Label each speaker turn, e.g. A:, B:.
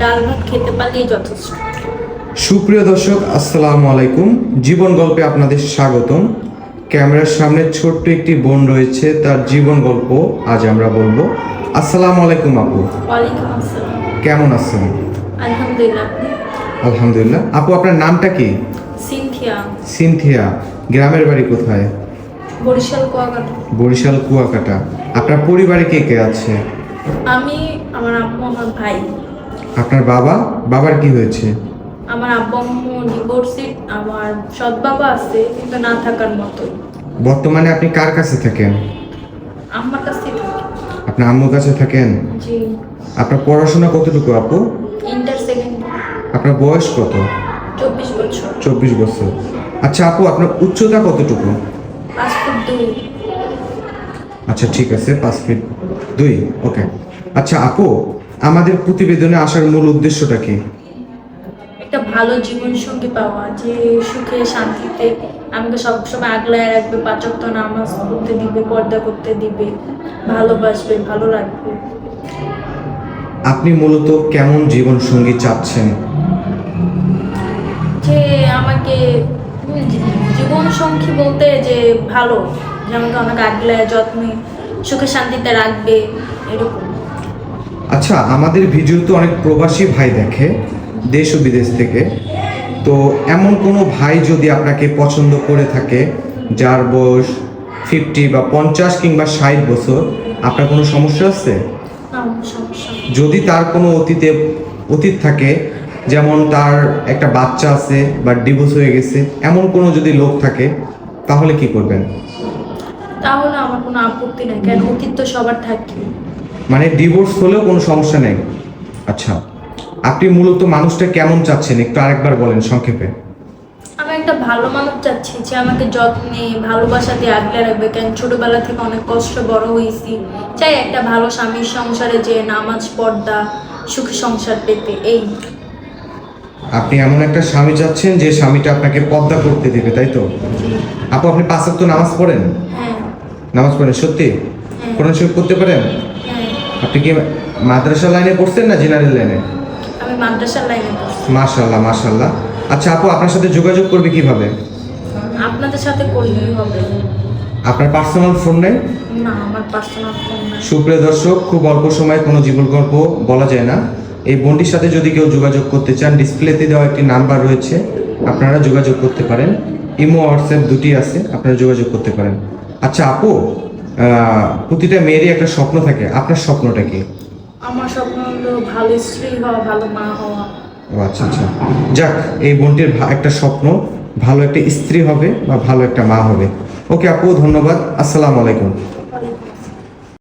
A: ডাল ভাত খেতে পারলেই যথেষ্ট।
B: সুপ্রিয় দর্শক আসসালামু আলাইকুম। জীবন গল্পে আপনাদের স্বাগতম। ক্যামেরার সামনে ছোট্ট একটি বোন রয়েছে তার জীবন গল্প আজ আমরা বলব। আসসালামু আলাইকুম আপু। কেমন আছেন?
A: আলহামদুলিল্লাহ
B: আলহামদুলিল্লাহ। আপু আপনার নামটা কি?
A: সিনথিয়া।
B: সিনথিয়া গ্রামের বাড়ি কোথায়?
A: বরিশাল কুয়াকাটা।
B: বরিশাল কুয়াকাটা। আপনার পরিবারে কে কে আছে?
A: আমি আমার আম্মু আমার ভাই।
B: আপনার বাবা? বাবার কি হয়েছে?
A: আমার আব্বু আম্মু ডিভোর্সিড আমার সৎ বাবা আছে কিন্তু না থাকার মতো।
B: বর্তমানে আপনি কার কাছে থাকেন?
A: আমার কাছে
B: আপনার আম্মুর কাছে থাকেন?
A: জি।
B: আপনার পড়াশোনা কতটুকু আপু?
A: ইন্টার সেকেন্ড
B: আপনার বয়স কত?
A: চব্বিশ বছর।
B: চব্বিশ বছর। আচ্ছা আপু আপনার উচ্চতা কতটুকু?
A: পাঁচ ফুট দুই।
B: আচ্ছা ঠিক আছে পাঁচ ফিট দুই। ওকে। আচ্ছা আপু আমাদের প্রতিবেদনে আসার মূল উদ্দেশ্যটা কি?
A: একটা ভালো জীবন সঙ্গী পাওয়া যে সুখে শান্তিতে আমাকে সবসময় আগলায় রাখবে পাচক নামাজ পড়তে দিবে পর্দা করতে দিবে ভালোবাসবে ভালো রাখবে
B: আপনি মূলত কেমন জীবন সঙ্গী চাচ্ছেন?
A: যে আমাকে জীবন সঙ্গী বলতে যে ভালো যে আমাকে অনেক আগলায় যত্নে সুখে শান্তিতে রাখবে এরকম।
B: আচ্ছা আমাদের ভিডিও তো অনেক প্রবাসী ভাই দেখে দেশ ও বিদেশ থেকে। তো এমন কোনো ভাই যদি আপনাকে পছন্দ করে থাকে যার বয়স ফিফটি বা পঞ্চাশ কিংবা ষাট বছর আপনার কোনো সমস্যা আছে। যদি তার কোনো অতীতে অতীত থাকে যেমন তার একটা বাচ্চা আছে বা ডিভোর্স হয়ে গেছে এমন কোনো যদি লোক থাকে তাহলে কি করবেন?
A: তাহলে আমার কোনো আপত্তি নেই কেন? অতীত তো সবার থাকে।
B: মানে ডিভোর্স হলেও কোনো সমস্যা নেই। আচ্ছা আপনি মূলত মানুষটা কেমন চাচ্ছেন? একটু আরেকবার বলেন সংক্ষেপে।
A: আমি একটা ভালো মানুষ চাচ্ছি যে আমাকে যত্নে ভালোবাসা দিয়ে আগলে রাখবে। কেন? ছোটবেলা থেকে অনেক কষ্ট বড় হয়েছি। চাই একটা ভালো স্বামীর সংসারে যে নামাজ পর্দা সুখী সংসার পেতে। এই।
B: আপনি এমন একটা স্বামী চাচ্ছেন যে স্বামীটা আপনাকে পদ্মা করতে দেবে তাই তো? আপু আপনি পাঁচ তো নামাজ পড়েন?
A: হ্যাঁ।
B: নামাজ পড়েন সত্যি? কোরআন শরীফ করতে পারেন?
A: হ্যাঁ
B: আপনি কি মাদ্রাসা লাইনে পড়ছেন না জেনারেল লাইনে?
A: আমি মাদ্রাসার লাইনে পড়ছি।
B: মাশাল্লাহ মাশাল্লাহ আচ্ছা আপু আপনার সাথে যোগাযোগ করবে কীভাবে?
A: আপনাদের সাথে করলেই হবে।
B: আপনার পার্সোনাল ফোন নেই?
A: না আমার পার্সোনাল ফোন না
B: সুপ্রিয় দর্শক খুব অল্প সময়ে কোনো জীবন গল্প বলা যায় না। এই বোনটির সাথে যদি কেউ যোগাযোগ করতে চান ডিসপ্লেতে দেওয়া একটি নাম্বার রয়েছে। আপনারা যোগাযোগ করতে পারেন। ইমো হোয়াটসঅ্যাপ দুটি আছে আপনারা যোগাযোগ করতে পারেন। আচ্ছা আপু প্রতিটা মেয়েরই একটা স্বপ্ন থাকে। আপনার স্বপ্নটা কি?
A: আমার স্বপ্ন হলো ভালো স্ত্রী হওয়া ভালো মা হওয়া।
B: ও আচ্ছা আচ্ছা। যাক এই বোনটির একটা স্বপ্ন ভালো একটা স্ত্রী হবে বা ভালো একটা মা হবে। ওকে আপু ধন্যবাদ। আসসালামু আলাইকুম।